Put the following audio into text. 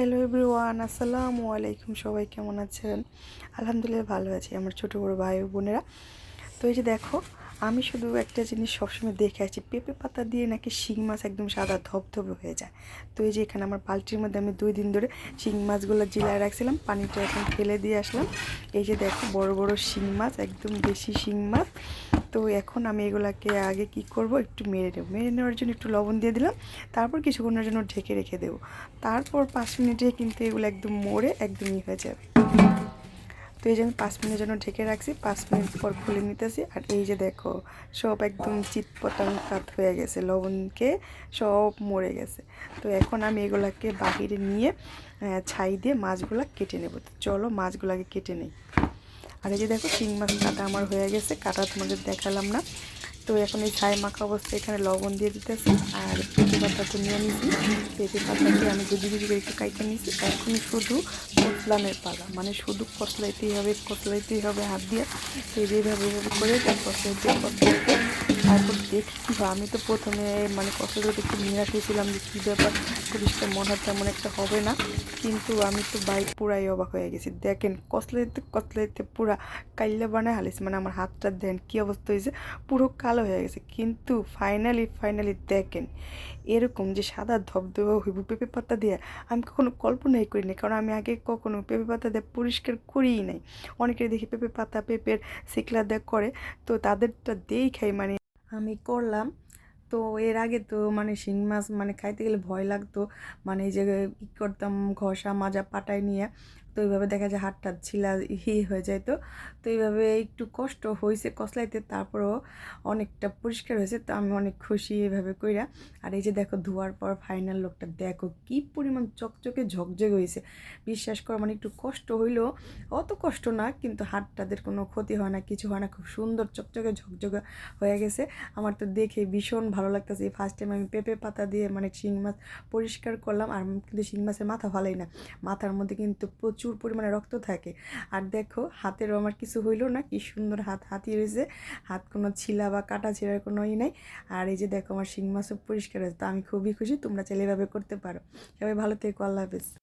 Hello everyone, আসসালামু আলাইকুম। সবাই কেমন আছেন? আলহামদুলিল্লাহ ভালো আছি, আমার ছোটো বড়ো ভাই বোনেরা। তো এই যে দেখো, আমি শুধু একটা জিনিস সবসময় দেখে আছি পেঁপে পাতা দিয়ে নাকি শিং মাছ একদম সাদা ধবধবে হয়ে যায়। তো এই যে এখানে আমার বালতির মধ্যে আমি দুই দিন ধরে শিং মাছগুলো জিলায় রাখছিলাম, পানিটা এখন ফেলে দিয়ে আসলাম। এই যে দেখো, বড় বড় শিং মাছ, একদম দেশি শিং মাছ। তো এখন আমি এগুলাকে আগে কি করব? একটু মেরে নেব। মেরে নেওয়ার জন্য একটু লবণ দিয়ে দিলাম। তারপর কিছুক্ষণের জন্য ঢেকে রেখে দেবো। তারপর পাঁচ মিনিটে কিন্তু এগুলো একদম মরে একদমই হয়ে যাবে। তো এই যে আমি পাঁচ মিনিটের জন্য ঢেকে রাখছি। পাঁচ মিনিট পর খুলে নিতেছি। আর এই যে দেখো, সব একদম চিৎপটাং কাত হয়ে গেছে। লবণকে সব মরে গেছে। তো এখন আমি এগুলাকে বাহিরে নিয়ে ছাই দিয়ে মাছগুলা কেটে নেব। তো চলো মাছগুলাকে কেটে নেই। আর এই যে দেখো তিন মাস কাটা আমার হয়ে গেছে, কাটা তোমাদের দেখালাম না। তো এখন এই ছাই মাখা অবস্থায় এখানে লবণ দিয়ে দিতেছি, আর পেঁপে পাতা তো নিয়ে নিয়েছি। পেঁপে পাতাকে আমি গুজি গুজি করে একটু কাইটে নিয়েছি এখন শুধু কসলামের পালা মানে শুধু কসলাইতেই হবে কসলাইতেই হবে হাত দিয়ে। এইভাবে এইভাবে করে তার কসলাইতে কসলাইতে তারপর দেখি কী হয়। আমি তো প্রথমে মানে কসলাইতে একটু নিরাশ হয়েছিলাম যে কী ব্যাপার পরিষ্কার মনে হয় তেমন একটা হবে না। কিন্তু আমি তো বাইক পুরাই অবাক হয়ে গেছি। দেখেন, কসলাইতে কসলাইতে পুরা কাইল্লা বানায় হালিস মানে আমার হাতটা দেন, কী অবস্থা হয়েছে পুরো কালো হয়ে গেছে। কিন্তু ফাইনালি ফাইনালি দেখেন, এরকম যে সাদা ধবধবে হইব পেঁপে পাতা দিয়ে, আমি কখনো কল্পনাই করিনি কারণ আমি আগে কখনো পেঁপে পাতা দিয়ে পরিষ্কার করিই নাই। অনেকে দেখি পেঁপে পাতা পেঁপের শিকলা দিয়ে করে। তো তাদেরটা দিয়েই খাই মানে আমি করলাম। তো এর আগে তো মানে শিং মাছ মানে খাইতে গেলে ভয় লাগতো। মানে এই যে কী করতাম ঘষা, মাজা, পাটায় নিয়ে। তো এইভাবে দেখা যায় হাতটা ছিলা হি হয়ে যায় তো। তো এইভাবে একটু কষ্ট হয়েছে কসলাইতে তারপরও অনেকটা পরিষ্কার হয়েছে, তো আমি অনেক খুশি এইভাবে কইরা। আর এই যে দেখো ধোয়ার পর ফাইনাল লোকটা, দেখো কি পরিমাণ চকচকে ঝকঝকে হয়েছে বিশ্বাস করো মানে একটু কষ্ট হইলেও অত কষ্ট না, কিন্তু হাতটাদের কোনো ক্ষতি হয় না, কিছু হয় না, খুব সুন্দর চকচকে ঝকঝকে হয়ে গেছে। আমার তো দেখে ভীষণ ভালো লাগতেছে। এই ফার্স্ট টাইম আমি পেঁপে পাতা দিয়ে মানে শিং মাছ পরিষ্কার করলাম, আর কিন্তু শিং মাছের মাথা ভালোই না। মাথার মধ্যে কিন্তু প্রচুর পরিমাণে রক্ত থাকে। আর দেখো, হাতেরও আমার কিছু হইল না, কি সুন্দর হাত হাতি রয়েছে। হাত কোনো ছিলা বা কাটা ছেঁড়ার কোনো ই নাই। আর এই যে দেখো, আমার শিং মাছও পরিষ্কার হয়েছে, তো আমি খুবই খুশি, তোমরা চাইলে এভাবে করতে পারো। সবাই ভালো থেকো, আল্লাহ হাফেজ।